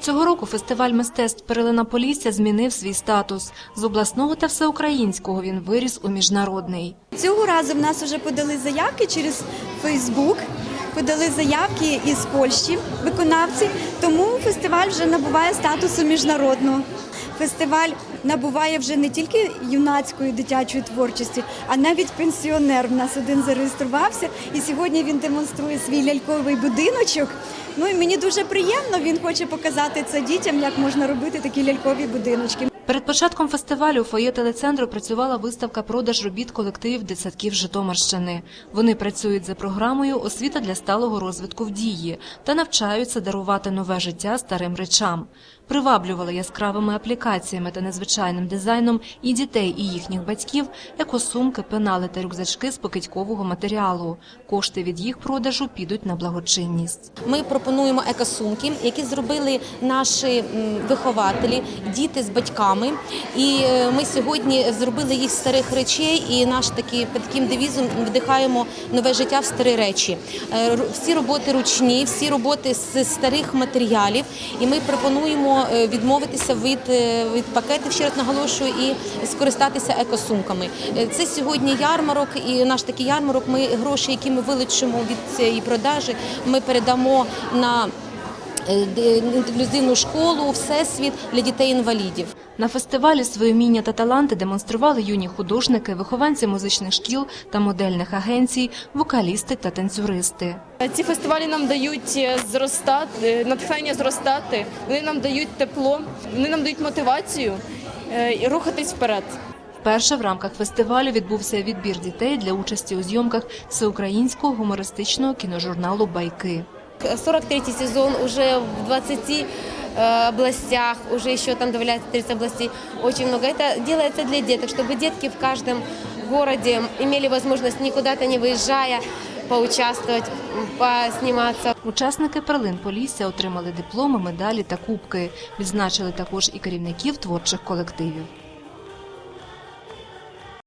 Цього року фестиваль мистецтв Перелина Полісся змінив свій статус. З обласного та всеукраїнського він виріс у міжнародний. Цього разу в нас вже подали заявки через Фейсбук. Подали заявки із Польщі виконавці, тому фестиваль вже набуває статусу міжнародного. Фестиваль набуває вже не тільки юнацької дитячої творчості, а навіть пенсіонер. В нас один зареєструвався, і сьогодні він демонструє свій ляльковий будиночок. Ну і мені дуже приємно. Він хоче показати це дітям, як можна робити такі лялькові будиночки. Перед початком фестивалю у фоє телецентру працювала виставка продаж робіт колективів дитсадків Житомирщини. Вони працюють за програмою Освіта для сталого розвитку в дії та навчаються дарувати нове життя старим речам. Приваблювали яскравими аплікаціями та незвичайним дизайном і дітей, і їхніх батьків, екосумки, пенали та рюкзачки з покидькового матеріалу. Кошти від їх продажу підуть на благочинність. Ми пропонуємо екосумки, які зробили наші вихователі, діти з батьками. І е, ми сьогодні зробили їх старих речей. І наш такий під таким девізом вдихаємо нове життя в старі речі. Е, Всі роботи ручні, всі роботи з старих матеріалів. І ми пропонуємо е, відмовитися від, від пакетів, ще раз наголошую, і скористатися екосумками. Це сьогодні ярмарок, і наш такий ярмарок. Ми гроші, які ми вилучимо від цієї продажі, ми передамо на інклюзивну школу Всесвіт для дітей-інвалідів. На фестивалі свої вміння та таланти демонстрували юні художники, вихованці музичних шкіл та модельних агенцій, вокалісти та танцюристи. Ці фестивалі нам дають е, зростати, е, натхнення зростати, вони нам дають тепло, вони нам дають мотивацію е, і рухатись вперед. Вперше в рамках фестивалю відбувся відбір дітей для участі у зйомках всеукраїнського гумористичного кіножурналу Байки. 43 сезон уже в 20 э, областях, уже еще там добавляется 30 областей, очень много. Это делается для деток, чтобы детки в каждом городе имели возможность никуда-то не выезжая поучаствовать, м, посниматься. Учасники перлин Полісся отримали дипломи, медалі та кубки. Відзначили також і керівників творчих колективів.